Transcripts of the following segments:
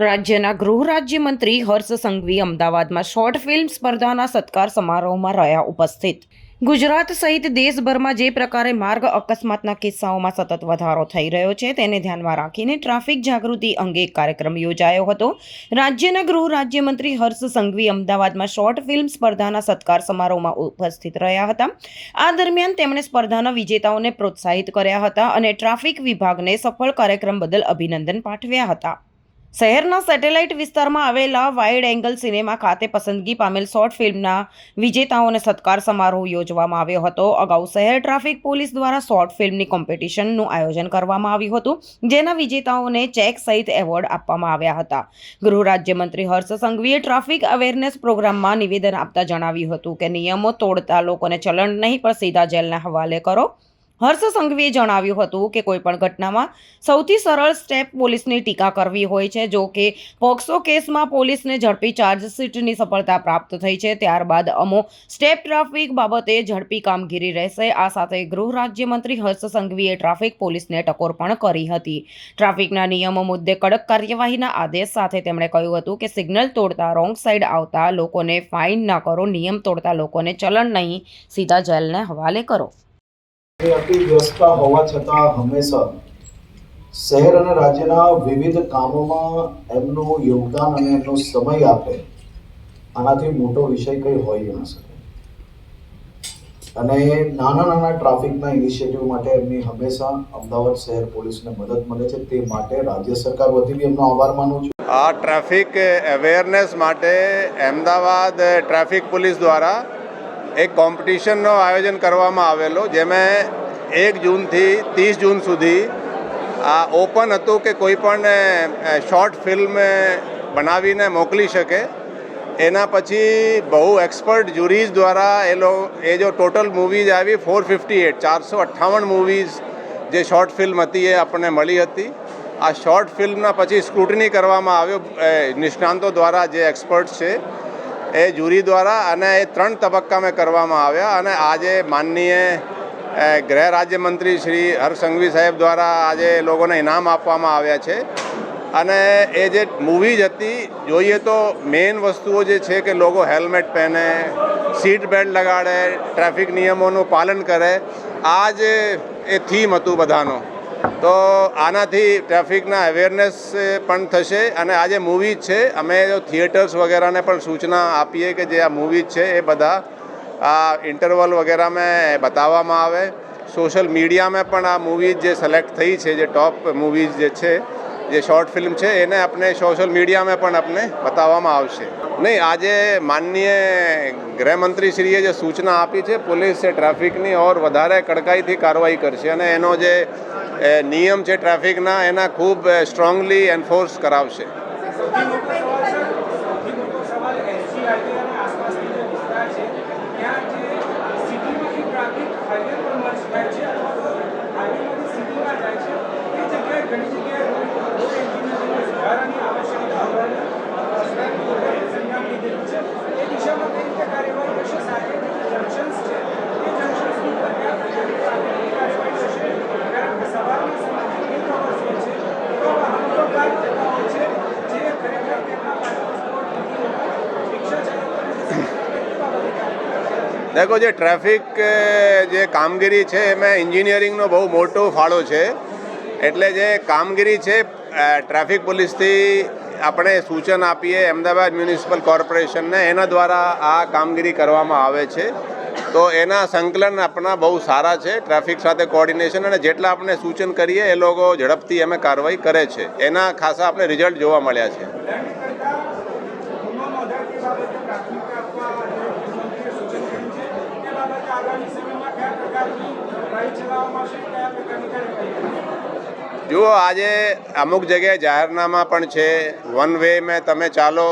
રાજ્યના ગૃહ રાજ્યમંત્રી હર્ષ સંઘવી અમદાવાદમાં શોર્ટ ફિલ્મ સ્પર્ધાના સત્કાર સમારોહમાં રહ્યા ઉપસ્થિત. ગુજરાત સહિત દેશભરમાં જે પ્રકારે માર્ગ અકસ્માતના કિસ્સાઓમાં સતત વધારો થઈ રહ્યો છે, તેને ધ્યાનમાં રાખીને ટ્રાફિક જાગૃતિ અંગે કાર્યક્રમ યોજાયો હતો. રાજ્યના ગૃહ રાજ્યમંત્રી હર્ષ સંઘવી અમદાવાદમાં શોર્ટ ફિલ્મ સ્પર્ધાના સત્કાર સમારોહમાં ઉપસ્થિત રહ્યા હતા. આ દરમિયાન તેમણે સ્પર્ધાના વિજેતાઓને પ્રોત્સાહિત કર્યા હતા અને ટ્રાફિક વિભાગને સફળ કાર્યક્રમ બદલ અભિનંદન પાઠવ્યા હતા. શહેરના સેટેલાઇટ વિસ્તારમાં આવેલા વાઇડ એંગલ સિનેમા ખાતે પસંદગી પામેલ શોર્ટ ફિલ્મના વિજેતાઓને સત્કાર સમારોહ યોજવામાં આવ્યો હતો. અગાઉ શહેર ટ્રાફિક પોલીસ દ્વારા શોર્ટ ફિલ્મની કોમ્પિટિશનનું આયોજન કરવામાં આવ્યું હતું, જેના વિજેતાઓને ચેક સહિત એવોર્ડ આપવામાં આવ્યા હતા. ગૃહ રાજ્યમંત્રી હર્ષ સંઘવીએ ટ્રાફિક અવેરનેસ પ્રોગ્રામમાં નિવેદન આપતા જણાવ્યું હતું કે, નિયમો તોડતા લોકોને ચલણ નહીં, પણ સીધા જેલના હવાલે કરો. હર્ષ સંઘવીએ જણાવ્યું હતું કે કોઈપણ ઘટનામાં સૌથી સરળ સ્ટેપ પોલીસની ટીકા કરવી હોય છે, જો કે પોક્સો કેસમાં પોલીસને ઝડપી ચાર્જશીટની સફળતા પ્રાપ્ત થઈ છે. ત્યારબાદ અમો સ્ટેપ ટ્રાફિક બાબતે ઝડપી કામગીરી રહેશે. આ સાથે ગૃહ રાજ્યમંત્રી હર્ષ સંઘવીએ ટ્રાફિક પોલીસને ટકોર પણ કરી હતી. ટ્રાફિકના નિયમો મુદ્દે કડક કાર્યવાહીના આદેશ સાથે તેમણે કહ્યું હતું કે સિગ્નલ તોડતા રોંગ સાઈડ આવતા લોકોને ફાઇન ના કરો, નિયમ તોડતા લોકોને ચલણ નહીં. સીધા જેલને હવાલે કરો. એ અતિ વ્યસ્તતા હોવા છતાં હંમેશા. શહેર અને રાજ્યના વિવિધ કામોમાં એમનું યોગદાન અને એમનો સમય આપે. આનાથી મોટો વિષય કંઈ હોઈ ન શકે. અને નાના નાના ટ્રાફિકના ઇનિશિયેટિવ માટે એમની હંમેશા અમદાવાદ શહેર પોલીસને મદદ મળે છે. તે માટે રાજ્ય સરકાર વતી બી એમનો આભાર માનું છું. આ ટ્રાફિક અવેરનેસ માટે અમદાવાદ ટ્રાફિક પોલીસ દ્વારા એક કોમ્પિટિશનનો આયોજન કરવામાં આવેલો, જેમાં એક જૂનથી ત્રીસ જૂન સુધી આ ઓપન હતું કે કોઈ પણ શોર્ટ ફિલ્મ બનાવીને મોકલી શકે. એના પછી બહુ એક્સપર્ટ જ્યુરીઝ દ્વારા એ લો, એ જો ટોટલ મૂવીઝ આવી ફોર ફિફ્ટી એટ ચારસો અઠ્ઠાવન મૂવીઝ જે શોર્ટ ફિલ્મ હતી એ આપણને મળી હતી. આ શોર્ટ ફિલ્મના પછી સ્ક્રુટની કરવામાં આવ્યો નિષ્ણાંતો દ્વારા જે એક્સપર્ટ છે એ જ્યુરી દ્વારા અને એ ત્રણ તબક્કામાં કરવામાં આવ્યા અને આજે માનનીય ગૃહ રાજ્યમંત્રી શ્રી હર્ષ સંઘવી સાહેબ દ્વારા આજે લોકોને ઇનામ આપવામાં આવ્યા છે. અને એ જે મૂવી જ હતી, જોઈએ તો મેઇન વસ્તુઓ જે છે કે લોકો હેલ્મેટ પહેરે સીટ બેલ્ટ લગાડે ટ્રાફિક નિયમોનું પાલન કરે, આ જ એ થીમ હતું બધાનો. તો આનાથી ટ્રાફિકના અવેરનેસ પણ થશે અને આ જે મૂવી છે, અમે જો થિયેટર્સ વગેરેને પણ સૂચના આપીએ કે જે આ મૂવી છે એ બધા આ ઇન્ટરવલ વગેરેમાં બતાવવામાં આવે. સોશિયલ મીડિયામાં પણ આ મૂવી જે સિલેક્ટ થઈ છે, જે ટોપ મૂવીઝ જે છે, જે શોર્ટ ફિલ્મ છે, એને આપણે સોશિયલ મીડિયામાં પણ આપણે બતાવવામાં આવશે. નહીં, આજે માનનીય ગૃહમંત્રીશ્રીએ જે સૂચના આપી છે, પોલીસ ટ્રાફિકની ઓર વધારે કડકાઈથી કાર્યવાહી કરશે અને એનો જે નિયમ છે ટ્રાફિકના એના ખૂબ સ્ટ્રોંગલી એન્ફોર્સ કરાવશે. ટ્રાફિક હાઈવે જગ્યાએ રોડ રોડ એન્જિનિયરિંગના સુધારાની આવશ્યકતા હોવાની અ, સ્ટેટ બોર્ડે સંજ્ઞાન લીધેલું છે એ દિશામાં કઈ રીતે કાર્યવાહી કરશે સાથે જે જંકશન્સ છે એ જંકશન્સની ઉપર કયા પ્રકારની ટ્રાફિકની કાર્યવાહી થશે કારણ કે સવારના સમયે પીક અવર્સ હોય છે એવા વાહનો તો પાર્ક થતા હોય છે જે ખરેખર તેમના પાર્કિંગ સ્પોટ નથી હોતા રિક્ષા ચાલકોને જે સમસ્યા બાબતે કાર્યવાહી કરશે દેખો, જે ટ્રાફિક જે કામગીરી છે, એમાં એન્જિનિયરિંગનો બહુ મોટો ફાળો છે. એટલે જે કામગીરી છે ટ્રાફિક પોલીસથી આપણે સૂચન આપીએ અમદાવાદ મ્યુનિસિપલ કોર્પોરેશનને, એના દ્વારા આ કામગીરી કરવામાં આવે છે. તો એના સંકલન આપણા બહુ સારા છે, ટ્રાફિક સાથે કોર્ડિનેશન અને જેટલા આપણે સૂચન કરીએ, એ લોકો ઝડપથી અમે કાર્યવાહી કરે છે. એના ખાસા આપણે રિઝલ્ટ જોવા મળ્યા છે દંડ કરતાં ગુનો નોંધાય તે બાબતે પ્રાથમિકતા આપવા જે ગૃહમંત્રીએ સૂચન કર્યું છે તે બાબતે આગામી સમયમાં કયા પ્રકારની રાઇડ ચલાવવામાં આવશે કયા પ્રકારની કાર્યવાહી કરશે જુઓ, આજે અમુક જગ્યાએ જાહેરનામા પણ છે. વન વે મેં તમે ચાલો,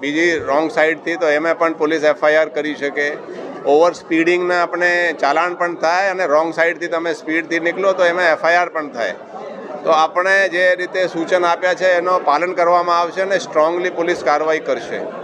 બીજી રોંગ સાઈડથી તો એમાં પણ પોલીસ એફઆઈઆર કરી શકે. ઓવર સ્પીડિંગના આપણે ચાલાણ પણ થાય અને રોંગ સાઈડથી તમે સ્પીડથી નીકળો તો એમાં એફઆઈઆર પણ થાય. તો આપણે જે રીતે સૂચન આપ્યા છે, એનો પાલન કરવામાં આવશે અને સ્ટ્રોંગલી પોલીસ કાર્યવાહી કરશે.